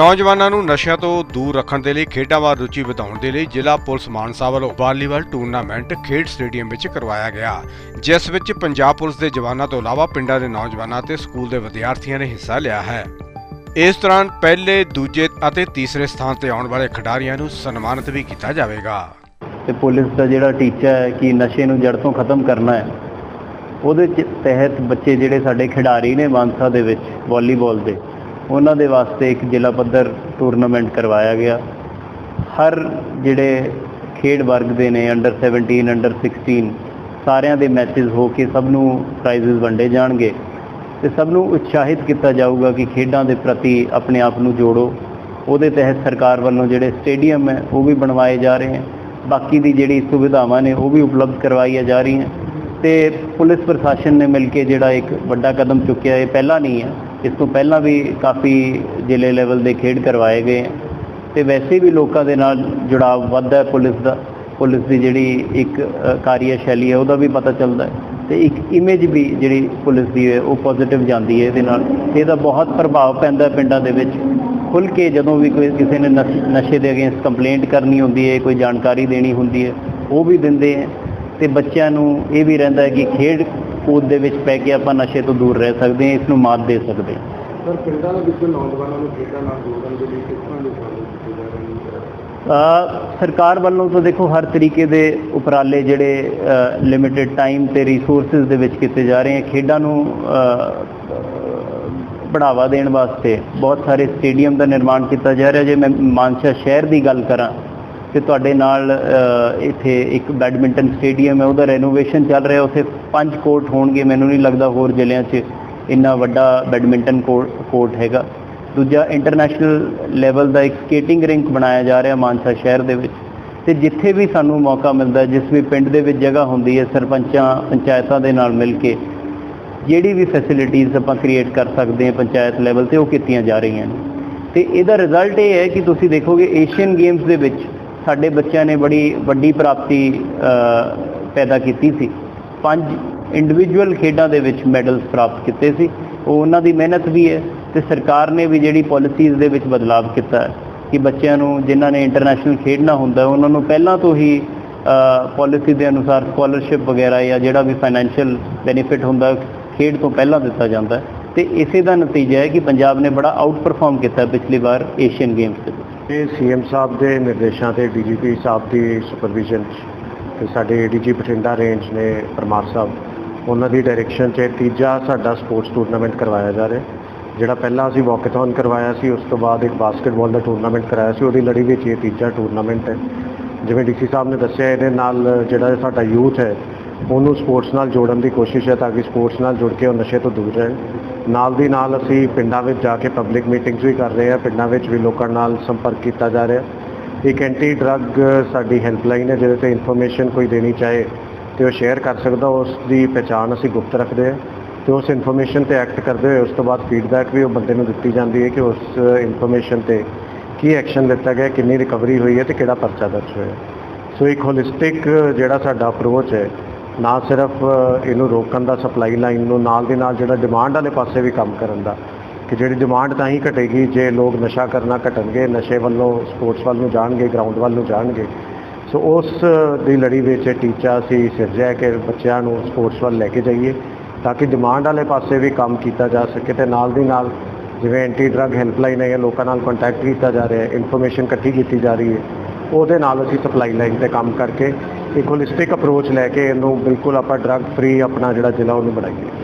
ਨੌਜਵਾਨਾਂ ਨੂੰ ਨਸ਼ਿਆਂ ਤੋਂ ਦੂਰ ਰੱਖਣ ਦੇ ਲਈ ਖੇਡਾਂ ਵੱਲ ਰੁਚੀ ਵਧਾਉਣ ਦੇ ਲਈ ਜ਼ਿਲ੍ਹਾ ਪੁਲਿਸ ਮਾਨਸਾ ਵੱਲੋਂ ਵਾਲੀਬਾਲ ਟੂਰਨਾਮੈਂਟ ਖੇਡ ਸਟੇਡੀਅਮ ਵਿੱਚ ਕਰਵਾਇਆ ਗਿਆ। ਜਿਸ ਵਿੱਚ ਪੰਜਾਬ ਪੁਲਿਸ ਦੇ ਜਵਾਨਾਂ ਤੋਂ ਇਲਾਵਾ ਪਿੰਡਾਂ ਦੇ ਨੌਜਵਾਨਾਂ ਤੇ ਸਕੂਲ ਦੇ ਵਿਦਿਆਰਥੀਆਂ ਨੇ ਹਿੱਸਾ ਲਿਆ ਹੈ। ਇਸ ਦੌਰਾਨ ਪਹਿਲੇ, ਦੂਜੇ ਅਤੇ ਤੀਸਰੇ ਸਥਾਨ ਤੇ ਆਉਣ ਵਾਲੇ ਖਿਡਾਰੀਆਂ ਨੂੰ ਸਨਮਾਨਿਤ ਵੀ ਕੀਤਾ ਜਾਵੇਗਾ। ਤੇ ਪੁਲਿਸ ਦਾ ਜਿਹੜਾ ਟੀਚਾ ਹੈ ਕਿ ਨਸ਼ੇ ਨੂੰ ਜੜ ਤੋਂ ਖਤਮ ਕਰਨਾ ਹੈ, ਉਹਦੇ ਤਹਿਤ ਬੱਚੇ ਜਿਹੜੇ ਸਾਡੇ ਖਿਡਾਰੀ ਨੇ ਮਾਨਸਾ ਦੇ ਵਿੱਚ ਵਾਲੀਬਾਲ ਦੇ ਉਹਨਾਂ ਦੇ ਵਾਸਤੇ ਇੱਕ ਜ਼ਿਲ੍ਹਾ ਪੱਧਰ ਟੂਰਨਾਮੈਂਟ ਕਰਵਾਇਆ ਗਿਆ। ਹਰ ਜਿਹੜੇ ਖੇਡ ਵਰਗ ਦੇ ਨੇ ਅੰਡਰ 17 ਅੰਡਰ 16 ਸਾਰਿਆਂ ਦੇ ਮੈਚਸ ਹੋ ਕੇ ਸਭ ਨੂੰ ਪ੍ਰਾਈਜ਼ਸ ਵੰਡੇ ਜਾਣਗੇ। ਤੇ ਸਭ ਨੂੰ ਉਤਸ਼ਾਹਿਤ ਕੀਤਾ ਜਾਊਗਾ ਕਿ ਖੇਡਾਂ ਦੇ ਪ੍ਰਤੀ ਆਪਣੇ ਆਪ ਨੂੰ ਜੋੜੋ। ਉਹਦੇ ਤਹਿਤ ਸਰਕਾਰ ਵੱਲੋਂ ਜਿਹੜੇ ਸਟੇਡੀਅਮ ਹੈ, ਉਹ ਵੀ ਬਣਵਾਏ ਜਾ ਰਹੇ ਹਨ ਬਾਕੀ ਦੀ ਜਿਹੜੀ ਸੁਵਿਧਾਵਾਂ ਨੇ, ਉਹ ਵੀ ਉਪਲਬਧ ਕਰਵਾਈਆਂ ਜਾ ਰਹੀਆਂ। ਤੇ ਪੁਲਿਸ ਪ੍ਰਸ਼ਾਸਨ ਨੇ ਮਿਲ ਕੇ ਜਿਹੜਾ ਇੱਕ ਵੱਡਾ ਕਦਮ ਚੁੱਕਿਆ, ਇਹ ਪਹਿਲਾਂ ਨਹੀਂ ਹੈ। ਇਸ ਤੋਂ ਪਹਿਲਾਂ ਵੀ ਕਾਫੀ ਜ਼ਿਲ੍ਹੇ ਲੈਵਲ ਦੇ ਖੇਡ ਕਰਵਾਏ ਗਏ ਹੈ ਤੇ ਵੈਸੇ ਵੀ ਲੋਕਾਂ ਦੇ ਨਾਲ ਜੁੜਾਵ ਵੱਧਦਾ ਪੁਲਿਸ ਦਾ। ਪੁਲਿਸ ਦੀ ਜਿਹੜੀ ਇੱਕ ਕਾਰਿਆ ਸ਼ੈਲੀ ਹੈ, ਉਹਦਾ ਵੀ ਪਤਾ ਚੱਲਦਾ ਹੈ। ਤੇ ਇੱਕ ਇਮੇਜ ਵੀ ਜਿਹੜੀ ਪੁਲਿਸ ਦੀ ਹੈ, ਉਹ ਪੋਜ਼ਿਟਿਵ ਜਾਂਦੀ ਹੈ ਇਹਦੇ ਨਾਲ। ਇਹਦਾ ਬਹੁਤ ਪ੍ਰਭਾਵ ਪੈਂਦਾ ਪਿੰਡਾਂ ਦੇ ਵਿੱਚ। ਖੁੱਲ ਕੇ ਜਦੋਂ ਵੀ ਕੋਈ ਕਿਸੇ ਨੇ ਨਸ਼- ਨਸ਼ੇ ਦੇ ਅਗੇਂਸਟ ਕੰਪਲੇਂਟ ਕਰਨੀ ਹੁੰਦੀ ਹੈ, ਕੋਈ ਜਾਣਕਾਰੀ ਦੇਣੀ ਹੁੰਦੀ ਹੈ, ਉਹ ਵੀ ਦਿੰਦੇ ਹੈ। ਤੇ ਬੱਚਿਆਂ ਨੂੰ ਇਹ ਵੀ ਰਹਿੰਦਾ ਹੈ ਕਿ ਖੇਡ ਕੂਦ ਦੇ ਵਿੱਚ ਪੈ ਕੇ ਆਪਾਂ ਨਸ਼ੇ ਤੋਂ ਦੂਰ ਰਹਿ ਸਕਦੇ ਹਾਂ ਇਸ ਨੂੰ ਮਾਤ ਦੇ ਸਕਦੇ ਹਾਂ। ਸਰ ਪਿੰਡਾਂ ਦੇ ਵਿੱਚ ਨੌਜਵਾਨਾਂ ਨੂੰ ਖੇਡਾਂ ਨਾਲ ਜੋੜਨ ਦੇ ਲਈ ਕਿਸ ਤਰ੍ਹਾਂ ਦੇ ਉਪਰਾਲੇ ਕੀਤੇ ਜਾ ਰਹੇ ਨੇ ਸਰਕਾਰ ਵੱਲੋਂ ਤਾਂ ਦੇਖੋ ਹਰ ਤਰੀਕੇ ਦੇ ਉਪਰਾਲੇ ਜਿਹੜੇ ਲਿਮਿਟਿਡ ਟਾਈਮ ਤੇ ਰਿਸੋਰਸਸ ਦੇ ਵਿੱਚ ਕੀਤੇ ਜਾ ਰਹੇ ਹਨ ਖੇਡਾਂ ਨੂੰ ਬੜਾਵਾ ਦੇਣ ਵਾਸਤੇ ਬਹੁਤ ਸਾਰੇ ਸਟੇਡੀਅਮ ਦਾ ਨਿਰਮਾਣ ਕੀਤਾ ਜਾ ਰਿਹਾ। ਜੇ ਮੈਂ ਮਾਨਸਾ ਸ਼ਹਿਰ ਦੀ ਗੱਲ ਕਰਾਂ ਤੇ ਤੁਹਾਡੇ ਨਾਲ ਇੱਥੇ ਇੱਕ ਬੈਡਮਿੰਟਨ ਸਟੇਡੀਅਮ ਹੈ, ਉਹਦਾ ਰੈਨੋਵੇਸ਼ਨ ਚੱਲ ਰਿਹਾ, ਉੱਥੇ ਪੰਜ ਕੋਰਟ ਹੋਣਗੇ, ਮੈਨੂੰ ਨਹੀਂ ਲੱਗਦਾ ਹੋਰ ਜ਼ਿਲ੍ਹਿਆਂ 'ਚ ਇੰਨਾ ਵੱਡਾ ਬੈਡਮਿੰਟਨ ਕੋਰਟ ਹੈਗਾ। ਦੂਜਾ ਇੰਟਰਨੈਸ਼ਨਲ ਲੈਵਲ ਦਾ ਇੱਕ ਸਕੇਟਿੰਗ ਰਿੰਕ ਬਣਾਇਆ ਜਾ ਰਿਹਾ ਮਾਨਸਾ ਸ਼ਹਿਰ ਦੇ ਵਿੱਚ। ਤੇ ਜਿੱਥੇ ਵੀ ਸਾਨੂੰ ਮੌਕਾ ਮਿਲਦਾ, ਜਿਸ ਵੀ ਪਿੰਡ ਦੇ ਵਿੱਚ ਜਗ੍ਹਾ ਹੁੰਦੀ ਹੈ, ਸਰਪੰਚਾਂ, ਪੰਚਾਇਤਾਂ ਦੇ ਨਾਲ ਮਿਲ ਕੇ, ਜਿਹੜੀ ਵੀ ਫੈਸਿਲਿਟੀਆਂ ਆਪਾਂ ਕ੍ਰੀਏਟ ਕਰ ਸਕਦੇ ਹਾਂ ਪੰਚਾਇਤ ਲੈਵਲ ਤੇ, ਉਹ ਕੀਤੀਆਂ ਜਾ ਰਹੀਆਂ ਨੇ। ਤੇ ਇਹਦਾ ਰਿਜ਼ਲਟ ਇਹ ਹੈ ਕਿ ਤੁਸੀਂ ਦੇਖੋਗੇ ਏਸ਼ੀਅਨ ਗੇਮਸ ਦੇ ਵਿੱਚ ਸਾਡੇ ਬੱਚਿਆਂ ਨੇ ਬੜੀ ਵੱਡੀ ਪ੍ਰਾਪਤੀ ਪੈਦਾ ਕੀਤੀ ਸੀ। ਪੰਜ ਇੰਡੀਵਿਜੂਅਲ ਖੇਡਾਂ ਦੇ ਵਿੱਚ ਮੈਡਲਸ ਪ੍ਰਾਪਤ ਕੀਤੇ ਸੀ। ਉਹ ਉਹਨਾਂ ਦੀ ਮਿਹਨਤ ਵੀ ਹੈ ਤੇ ਸਰਕਾਰ ਨੇ ਵੀ ਜਿਹੜੀ ਪਾਲਿਸੀਜ਼ ਦੇ ਵਿੱਚ ਬਦਲਾਅ ਕੀਤਾ ਹੈ ਕਿ ਬੱਚਿਆਂ ਨੂੰ ਜਿਨ੍ਹਾਂ ਨੇ ਇੰਟਰਨੈਸ਼ਨਲ ਖੇਡਣਾ ਹੁੰਦਾ, ਉਹਨਾਂ ਨੂੰ ਪਹਿਲਾਂ ਤੋਂ ਹੀ ਪਾਲਿਸੀ ਦੇ ਅਨੁਸਾਰ ਸਕਾਲਰਸ਼ਿਪ ਵਗੈਰਾ ਜਾਂ ਜਿਹੜਾ ਵੀ ਫਾਈਨੈਂਸ਼ੀਅਲ ਬੈਨੀਫਿਟ ਹੁੰਦਾ, ਖੇਡ ਤੋਂ ਪਹਿਲਾਂ ਦਿੱਤਾ ਜਾਂਦਾ ਹੈ। ਤੇ ਇਸੇ ਦਾ ਨਤੀਜਾ ਹੈ ਕਿ ਪੰਜਾਬ ਨੇ ਬੜਾ ਆਊਟ ਪਰਫਾਰਮ ਕੀਤਾ ਪਿਛਲੀ ਵਾਰ ਏਸ਼ੀਅਨ ਗੇਮਸ ਦੇ ਵਿੱਚ। ਇਹ ਸੀਐਮ ਸਾਹਿਬ ਦੇ ਨਿਰਦੇਸ਼ਾਂ ਤੇ ਡੀਜੀਪੀ ਸਾਹਿਬ ਦੀ ਸੁਪਰਵਿਜ਼ਨ ਤੇ ਸਾਡੇ ਏਡੀਜੀ ਬਠਿੰਡਾ ਰੇਂਜ ਨੇ ਪਰਮਾਰ ਸਾਹਿਬ, ਉਹਨਾਂ ਦੀ ਡਾਇਰੈਕਸ਼ਨ 'ਚ ਤੀਜਾ ਸਾਡਾ ਸਪੋਰਟਸ ਟੂਰਨਾਮੈਂਟ ਕਰਵਾਇਆ ਜਾ ਰਿਹਾ। ਜਿਹੜਾ ਪਹਿਲਾਂ ਅਸੀਂ ਵਾਕਥੌਨ ਕਰਵਾਇਆ ਸੀ, ਉਸ ਤੋਂ ਬਾਅਦ ਇੱਕ ਬਾਸਕਟਬਾਲ ਦਾ ਟੂਰਨਾਮੈਂਟ ਕਰਾਇਆ ਸੀ, ਉਹਦੀ ਲੜੀ ਵਿੱਚ ਇਹ ਤੀਜਾ ਟੂਰਨਾਮੈਂਟ ਹੈ। ਜਿਵੇਂ ਡੀਸੀ ਸਾਹਿਬ ਨੇ ਦੱਸਿਆ, ਇਹਦੇ ਨਾਲ ਜਿਹੜਾ ਸਾਡਾ ਯੂਥ ਹੈ, ਉਹਨੂੰ ਸਪੋਰਟਸ ਨਾਲ ਜੋੜਨ ਦੀ ਕੋਸ਼ਿਸ਼ ਹੈ ਤਾਂ ਕਿ ਸਪੋਰਟਸ ਨਾਲ ਜੁੜ ਕੇ ਉਹ ਨਸ਼ੇ ਤੋਂ ਦੂਰ ਰਹਿਣ। ਨਾਲ ਦੀ ਨਾਲ ਅਸੀਂ ਪਿੰਡਾਂ ਵਿੱਚ ਜਾ ਕੇ ਪਬਲਿਕ ਮੀਟਿੰਗਸ ਵੀ ਕਰ ਰਹੇ ਹਾਂ, ਪਿੰਡਾਂ ਵਿੱਚ ਵੀ ਲੋਕਾਂ ਨਾਲ ਸੰਪਰਕ ਕੀਤਾ ਜਾ ਰਿਹਾ ਇੱਕ ਐਂਟੀ ਡਰੱਗ ਸਾਡੀ ਹੈਲਪਲਾਈਨ ਹੈ, ਜਿਹਦੇ ਤੇ ਇਨਫੋਰਮੇਸ਼ਨ ਕੋਈ ਦੇਣੀ ਚਾਹੇ ਤੇ ਉਹ ਸ਼ੇਅਰ ਕਰ ਸਕਦਾ ਉਸ ਦੀ ਪਛਾਣ ਅਸੀਂ ਗੁਪਤ ਰੱਖਦੇ ਹਾਂ ਤੇ ਉਸ ਇਨਫੋਰਮੇਸ਼ਨ ਤੇ ਐਕਟ ਕਰਦੇ ਹੋਏ ਉਸ ਤੋਂ ਬਾਅਦ ਫੀਡਬੈਕ ਵੀ ਉਹ ਬੰਦੇ ਨੂੰ ਦਿੱਤੀ ਜਾਂਦੀ ਹੈ ਕਿ ਉਸ ਇਨਫੋਰਮੇਸ਼ਨ ਤੇ ਕੀ ਐਕਸ਼ਨ ਲਿੱਤਾ ਗਿਆ, ਕਿੰਨੀ ਰਿਕਵਰੀ ਹੋਈ ਹੈ ਤੇ ਕਿਹੜਾ ਪਰਚਾ ਦਰਜ ਹੋਇਆ। ਸੋ ਇੱਕ ਹੋਲਿਸਟਿਕ ਜਿਹੜਾ ਸਾਡਾ ਅਪਰੋਚ ਹੈ ਨਾ ਸਿਰਫ ਇਹਨੂੰ ਰੋਕਣ ਦਾ ਸਪਲਾਈ ਲਾਈਨ ਨੂੰ, ਨਾਲ ਦੇ ਨਾਲ ਜਿਹੜਾ ਡਿਮਾਂਡ ਵਾਲੇ ਪਾਸੇ ਵੀ ਕੰਮ ਕਰਨ ਦਾ। ਕਿ ਜਿਹੜੀ ਡਿਮਾਂਡ ਤਾਂ ਹੀ ਘਟੇਗੀ ਜੇ ਲੋਕ ਨਸ਼ਾ ਕਰਨਾ ਘਟਣਗੇ, ਨਸ਼ੇ ਵੱਲੋਂ ਸਪੋਰਟਸ ਵੱਲ ਨੂੰ ਜਾਣਗੇ ਗਰਾਊਂਡ ਵੱਲ ਨੂੰ ਜਾਣਗੇ। ਸੋ ਉਸ ਦੀ ਲੜੀ ਵਿੱਚ ਟੀਚਾ ਅਸੀਂ ਸਿਰਜਿਆ ਕਿ ਬੱਚਿਆਂ ਨੂੰ ਸਪੋਰਟਸ ਵੱਲ ਲੈ ਕੇ ਜਾਈਏ, ਤਾਂ ਕਿ ਡਿਮਾਂਡ ਵਾਲੇ ਪਾਸੇ ਵੀ ਕੰਮ ਕੀਤਾ ਜਾ ਸਕੇ ਤੇ ਨਾਲ ਦੀ ਨਾਲ ਜਿਵੇਂ ਐਂਟੀ ਡਰੱਗ ਹੈਲਪਲਾਈਨ ਹੈ ਲੋਕਾਂ ਨਾਲ ਕੰਟੈਕਟ ਕੀਤਾ ਜਾ ਰਿਹਾ ਹੈ ਇਨਫੋਰਮੇਸ਼ਨ ਇਕੱਠੀ ਕੀਤੀ ਜਾ ਰਹੀ ਹੈ, ਉਹਦੇ ਨਾਲ ਅਸੀਂ ਸਪਲਾਈ ਲਾਈਨ ਤੇ ਕੰਮ ਕਰਕੇ ਇੱਕ ਹੋਲਿਸਟਿਕ ਅਪਰੋਚ ਲੈ ਕੇ ਇਹਨੂੰ ਬਿਲਕੁਲ ਆਪਾਂ ਡਰੱਗ ਫ੍ਰੀ ਆਪਣਾ ਜਿਹੜਾ ਜ਼ਿਲ੍ਹਾ ਉਹਨੂੰ ਬਣਾਈਏ।